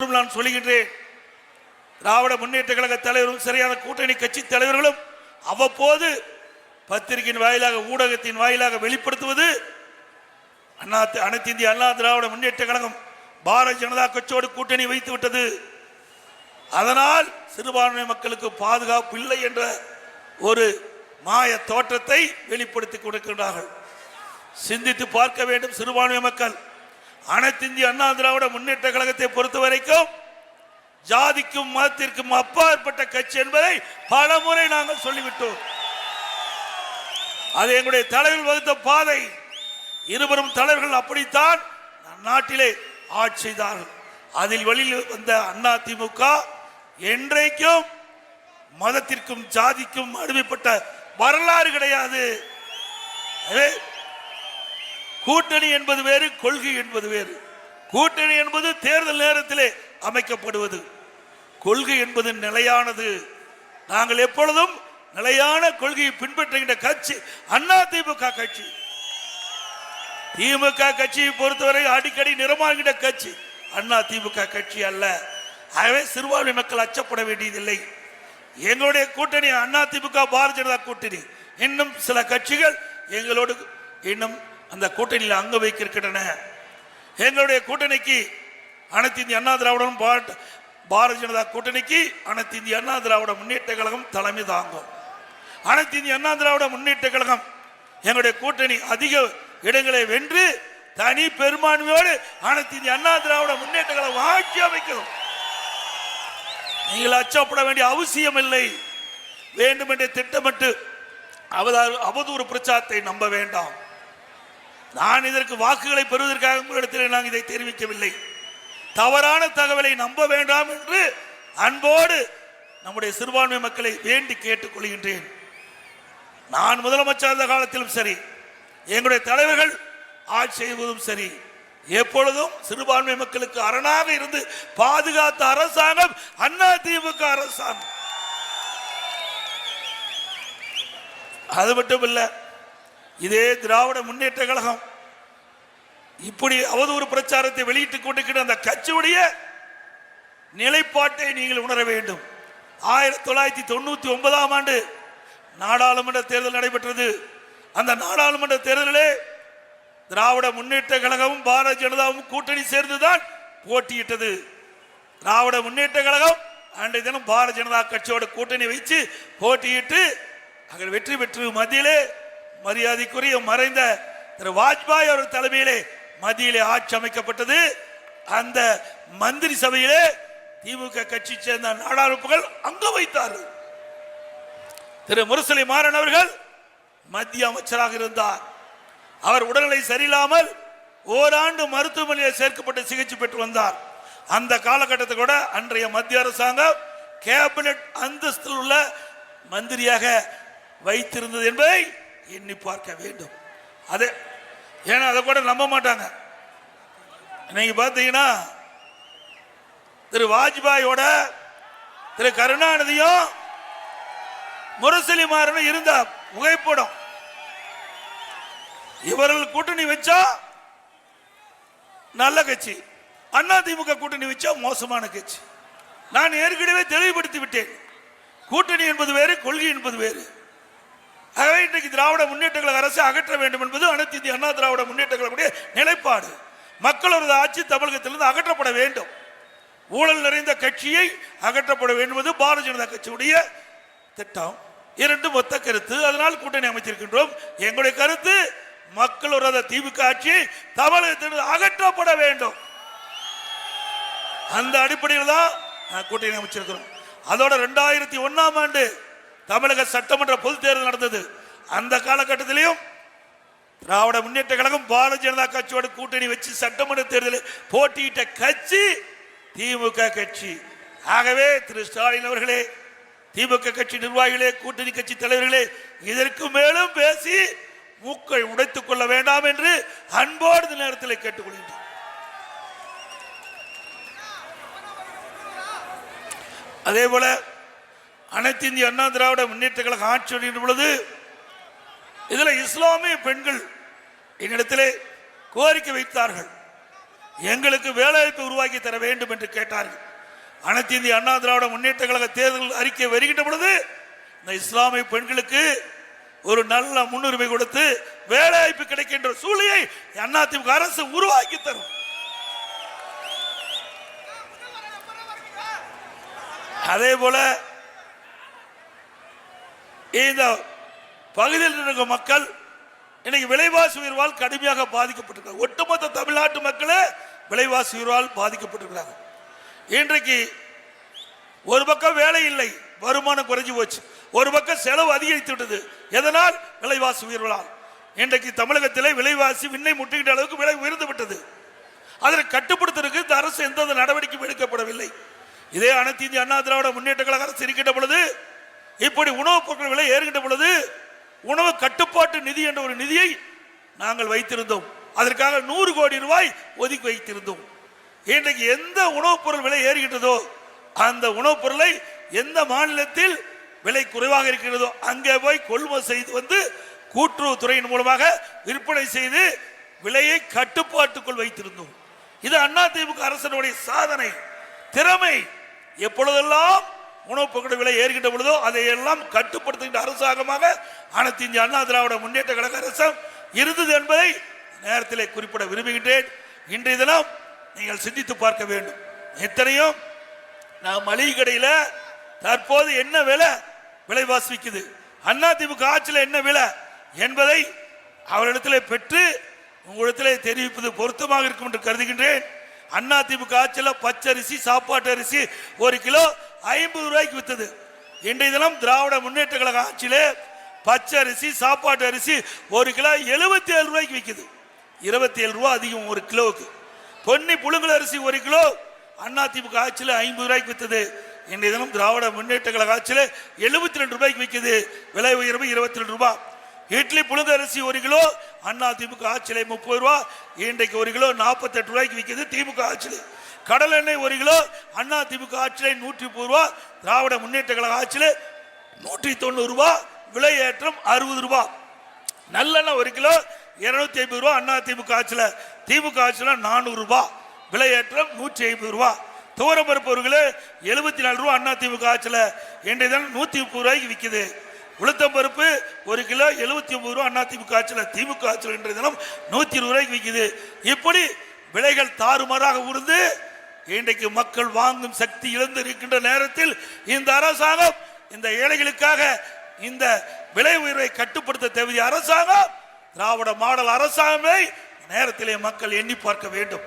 நான் சொல்லுகின்றேன். திராவிட முன்னேற்ற கழக தலைவரும் சரியான கூட்டணி கட்சி தலைவர்களும் அவ்வப்போது பத்திரிகையின் வாயிலாக ஊடகத்தின் வாயிலாக வெளிப்படுத்துவது அண்ணா அனைத்து இந்திய அண்ணா திராவிட முன்னேற்ற கழகம் பாரதிய ஜனதா கட்சியோடு கூட்டணி வைத்து விட்டது. அதனால் சிறுபான்மை மக்களுக்கு பாதுகாப்பு இல்லை என்ற ஒரு மாய தோற்றத்தை வெளிப்படுத்தி கொடுக்கின்றார்கள் சிந்தித்து பார்க்க வேண்டும் சிறுபான்மை மக்கள். அனைத்து இந்திய அண்ணா திராவிட முன்னேற்ற கழகத்தை பொறுத்த வரைக்கும் ஜாதிக்கும் மதத்திற்கும் அப்பாற்பட்ட கட்சி என்பதை பல முறை நாங்கள் சொல்லிவிட்டோம். அது எங்களுடைய தலைவர்கள் வகுத்த பாதை. இருவரும் தலைவர்கள் அப்படித்தான் நாட்டிலே ஆட்சி செய்தார்கள். அதில் வெளியில் வந்த அண்ணா திமுக என்றைக்கும் மதத்திற்கும் ஜாதிக்கும் அடிமைப்பட்ட வரலாறு கிடையாது. கூட்டணி என்பது வேறு கொள்கை என்பது வேறு. கூட்டணி என்பது தேர்தல் நேரத்திலே அமைக்கப்படுவது. கொள்கை என்பது நிலையானது. நாங்கள் எப்பொழுதும் நிலையான கொள்கையை பின்பற்றுகின்ற கட்சி அண்ணா திமுக கட்சி. திமுக கட்சியை பொறுத்தவரை அடிக்கடி நிறமாகின்ற கட்சி அண்ணா திமுக கட்சி அல்ல. ஆகவே சிறுபான்மை மக்கள் அச்சப்பட வேண்டியதில்லை. எங்களுடைய கூட்டணி அண்ணா திமுக பாரதிய ஜனதா கூட்டணி. இன்னும் சில கட்சிகள் எங்களோடு இன்னும் அந்த கூட்டணியில் அங்க வைக்கின்றன எங்களுடைய கூட்டணிக்கு அனைத்து இந்திய அண்ணா திராவிடம் பாரதிய ஜனதா கூட்டணிக்கு அனைத்து இந்திய அண்ணா திராவிட முன்னேற்ற கழகம் தலைமை தாங்கும். அனைத்து இந்திய அண்ணா திராவிட முன்னேற்ற கழகம் எங்களுடைய கூட்டணி அதிக இடங்களை வென்று தனி பெரும்பான்மையோடு அனைத்து இந்திய அண்ணா திராவிட முன்னேற்ற கழகம் ஆட்சி அமைக்கிறோம் நீங்கள் அச்சப்பட வேண்டிய அவசியம் இல்லை வேண்டுமென்றே திட்டமிட்டு அவதாறு அவதூறு பிரச்சாரத்தை நம்ப வேண்டாம். நான் இதற்கு வாக்குகளை பெறுவதற்காக உங்களிடத்தில் நான் இதை தெரிவிக்கவில்லை. தவறான தகவலை நம்ப வேண்டாம் என்று அன்போடு நம்முடைய சிறுபான்மை மக்களை வேண்டி கேட்டுக் கொள்கின்றேன் நான் முதலமைச்சர் இருந்த காலத்திலும் சரி எங்களுடைய தலைவர்கள் ஆட்சி செய்வதும் சரி எப்பொழுதும் சிறுபான்மை மக்களுக்கு அரணாக இருந்து பாதுகாத்த அரசாங்கம் அண்ணா திமுக அரசாங்கம். அது மட்டும் இல்லை இதே திராவிட முன்னேற்ற கழகம். இப்படி அவதூறு பிரச்சாரத்தை வெளியிட்டுக் கொண்டிருக்கிற அந்த கட்சியுடைய நிலைப்பாட்டை நீங்கள் உணர வேண்டும். ஆயிரத்தி தொள்ளாயிரத்தி தொண்ணூத்தி ஒன்பதாம் ஆண்டு நாடாளுமன்ற தேர்தல் நடைபெற்றது. அந்த நாடாளுமன்ற தேர்தலிலே திராவிட முன்னேற்ற கழகமும் பாரதிய ஜனதாவும் கூட்டணி சேர்ந்துதான் போட்டியிட்டது. திராவிட முன்னேற்ற கழகம் அன்றைய தினம் பாரதிய ஜனதா கட்சியோட கூட்டணி வைத்து போட்டியிட்டு அங்கே வெற்றி பெற்று மத்தியிலே மரியாதைக்குரிய மறைந்த திரு வாஜ்பாய் அவர் தலைமையிலே மத்தியிலே ஆட்சி அமைக்கப்பட்டது. அந்த மந்திரி சபையிலே திமுக கட்சி சேர்ந்த நாடாளுப்புகள் அங்க வைத்தார்கள். திரு முரசொலி மாறன் அவர்கள் மத்திய அமைச்சராக இருந்தார். அவர் உடல்நிலை சரியில்லாமல் ஓராண்டு மருத்துவமனையில் சேர்க்கப்பட்டு சிகிச்சை பெற்று வந்தார். அந்த காலகட்டத்தை கூட அன்றைய மத்திய அரசாங்கம் கேபினட் அந்தஸ்தில் உள்ள மந்திரியாக வைத்திருந்தது என்பதை எண்ணி பார்க்க வேண்டும். அதே ஏன்னா அதை கூட நம்ப மாட்டாங்க. இன்னைக்கு பார்த்தீங்கன்னா திரு வாஜ்பாயோட திரு கருணாநிதியும் முரசலி மாறனும் இருந்த புகைப்படம். இவர்கள் கூட்டணி வச்சா நல்ல கட்சி. அண்ணா திமுக கூட்டணி வச்சா மோசமான கட்சி. நான் ஏற்கனவே தெளிவுபடுத்தி விட்டேன். கூட்டணி என்பது வேறு கொள்கை என்பது வேறு. ஆகவே இன்றைக்கு திராவிட முன்னேற்ற கழக அகற்ற வேண்டும் என்பது அனைத்து இந்திய அண்ணா திராவிட முன்னேற்ற நிலைப்பாடு. மக்களது ஆட்சி தமிழகத்திலிருந்து அகற்றப்பட வேண்டும். ஊழல் நிறைந்த கட்சியை அகற்றப்பட வேண்டும் என்பது பாரதிய ஜனதா கட்சியுடைய திட்டம். இரண்டு மொத்த கருத்து. அதனால் கூட்டணி அமைச்சிருக்கின்றோம் எங்களுடைய கருத்து மக்கள் ஒரு திமுக ஆட்சி தமிழகத்திலிருந்து அகற்றப்பட வேண்டும். அந்த அடிப்படையில் தான் கூட்டணி அமைச்சிருக்கிறோம். அதோட ரெண்டாயிரத்தி ஒன்னாம் ஆண்டு தமிழக சட்டமன்ற பொதுத் தேர்தல் நடந்தது. அந்த காலகட்டத்திலையும் திராவிட முன்னேற்ற கழகம் பாரதிய ஜனதா கட்சியோட கூட்டணி வச்சு சட்டமன்ற தேர்தலில் போட்டியிட்ட கட்சி திமுக கட்சி. ஆகவே திரு ஸ்டாலின் அவர்களே திமுக கட்சி நிர்வாகிகளே கூட்டணி கட்சி தலைவர்களே இதற்கு மேலும் பேசி மூக்கை உடைத்துக் கொள்ள வேண்டாம் என்று அன்போடு நேரத்தில் கேட்டுக்கொள்கின்றோம் அதே போல அனைத்து இந்திய அண்ணா திராவிட முன்னேற்ற கழக ஆட்சி வருகின்ற பொழுது இதுல இஸ்லாமிய பெண்கள் என்னிடத்திலே கோரிக்கை வைத்தார்கள். எங்களுக்கு வேலைவாய்ப்பு உருவாக்கி தர வேண்டும் என்று கேட்டார்கள். அனைத்து இந்திய அண்ணா திராவிட முன்னேற்ற கழக தேர்தல் அறிக்கை வருகின்ற பொழுது இந்த இஸ்லாமிய பெண்களுக்கு ஒரு நல்ல முன்னுரிமை கொடுத்து வேலைவாய்ப்பு கிடைக்கின்ற சூழலை அதிமுக அரசு உருவாக்கி தரும். அதே போல இந்த பகுதியில் இருக்கிற மக்கள் இன்னைக்கு விலைவாசி உயர்வால் கடுமையாக பாதிக்கப்பட்டிருக்கிறார் ஒட்டுமொத்த தமிழ்நாட்டு மக்களே விலைவாசி உயர்வால் பாதிக்கப்பட்டிருக்கிறாங்க. இன்றைக்கு ஒரு பக்கம் வேலை இல்லை வருமானம் குறைஞ்சி போச்சு. ஒரு பக்கம் செலவு அதிகரித்து விட்டது. எதனால்? விலைவாசி உயர்வலால் இன்றைக்கு தமிழகத்திலே விலைவாசி விண்ணை முட்டுகின்ற அளவுக்கு விலை உயர்ந்து விட்டது. அதில் கட்டுப்படுத்துவதற்கு இந்த அரசு எந்த நடவடிக்கையும் எடுக்கப்படவில்லை. இதே அனைத்து இந்திய அண்ணா திராவிட முன்னேற்ற கழக அரசு இருக்கின்ற பொழுது இப்படி உணவுப் பொருட்கள் விலை ஏறுகின்ற பொழுது உணவு கட்டுப்பாட்டு நிதி என்ற ஒரு நிதியை நாங்கள் வைத்திருந்தோம். அதற்காக நூறு கோடி ரூபாய் ஒதுக்கி வைத்திருந்தோம். இன்றைக்கு எந்த உணவுப் பொருள் விலை ஏறுகின்றதோ அந்த உணவுப் பொருளை எந்த மாநிலத்தில் விலை குறைவாக இருக்கிறதோ அங்கே போய் கொள்முதல் செய்து வந்து கூட்டுறவுத்துறையின் மூலமாக விற்பனை செய்து விலையை கட்டுப்பாட்டுக்குள் வைத்திருந்தோம். இது அதிமுக அரசனுடைய சாதனை திறமை. எப்பொழுதெல்லாம் உணவு பொருட்கள் விலை ஏறுகின்ற பொழுதோ அதையெல்லாம் கட்டுப்படுத்துகின்ற அரசாங்கமாக அனைத்து இந்திய அண்ணா திராவிட முன்னேற்ற கழக அரசம் இருந்தது என்பதை நேரத்திலே குறிப்பிட விரும்புகின்றேன். இன்றைய தினம் நீங்கள் சிந்தித்து பார்க்க வேண்டும். எத்தனையும் நான் மளிகை கடையில் தற்போது என்ன விலை விலைவாசி விற்குது அண்ணா திமுக ஆட்சியில் என்ன விலை என்பதை அவரிடத்திலே பெற்று உங்களிடத்தில் தெரிவிப்பது பொருத்தமாக இருக்கும் என்று கருதுகின்றேன். அண்ணா திமுக ஆட்சியில் பச்சரிசி சாப்பாட்டு அரிசி ஒரு கிலோ ஐம்பது ரூபாய்க்கு வித்தது. இன்றைய தினம் திராவிட முன்னேற்ற கழக ஆட்சியிலே பச்சை அரிசி சாப்பாட்டு அரிசி ஒரு கிலோ எழுபத்தி ஏழு ரூபாய்க்கு விற்குது இருபத்தி ஏழு ரூபா அதிகம் ஒரு கிலோவுக்கு. பொன்னி புழுங்கல் அரிசி ஒரு கிலோ அண்ணா ஆட்சியில் ஐம்பது ரூபாய்க்கு வித்தது. இன்றைய தினம் திராவிட முன்னேற்ற கழக ஆட்சியில் எழுபத்தி ரெண்டு ரூபாய்க்கு விற்குது விலை உயர்வு இருபத்தி ரெண்டு ரூபாய் இட்லி புழுங்க அரிசி ஒரு கிலோ அண்ணா திமுக ஆட்சியிலே முப்பது ரூபா. இன்றைக்கு ஒரு கிலோ நாற்பத்தெட்டு ரூபாய்க்கு விற்கிது திமுக ஆட்சியில். கடல் எண்ணெய் ஒரு கிலோ அண்ணா திமுக ஆட்சியிலே நூற்றி முப்பது ரூபா திராவிட முன்னேற்ற கழக ஆட்சியில் நூற்றி தொண்ணூறு ரூபா விலை ஏற்றம் அறுபது ரூபா. நல்லெண்ணெய் ஒரு கிலோ இருநூத்தி ஐம்பது ரூபா அண்ணா திமுக ஆட்சியில் திமுக ஆட்சியில் நானூறு ரூபா விலை ஏற்றம் நூற்றி ஐம்பது ரூபா. துவரப்பருப்பு ஒரு கிலோ எழுபத்தி நாலு ரூபா அண்ணா திமுக ஆட்சியில் இன்றைய தினம் நூற்றி முப்பது ரூபாய்க்கு விற்கிது உளுத்தம் பருப்பு ஒரு கிலோ எழுபத்தி ஒன்பது ரூபா அண்ணா திமுக ஆட்சியில் திமுக ஆட்சியில் இன்றைய தினம் நூற்றி இருபது ரூபாய்க்கு விற்கிது இப்படி விலைகள் தாறுமாறாக உருந்து இன்றைக்கு மக்கள் வாங்கும் சக்தி இழந்து இருக்கின்ற நேரத்தில் இந்த அரசாங்கம் இந்த ஏழைகளுக்காக இந்த விலை உயர்வை கட்டுப்படுத்த தேவைய அரசாங்கம் திராவிட மாடல் அரசாங்கமே நேரத்திலே மக்கள் எண்ணி பார்க்க வேண்டும்.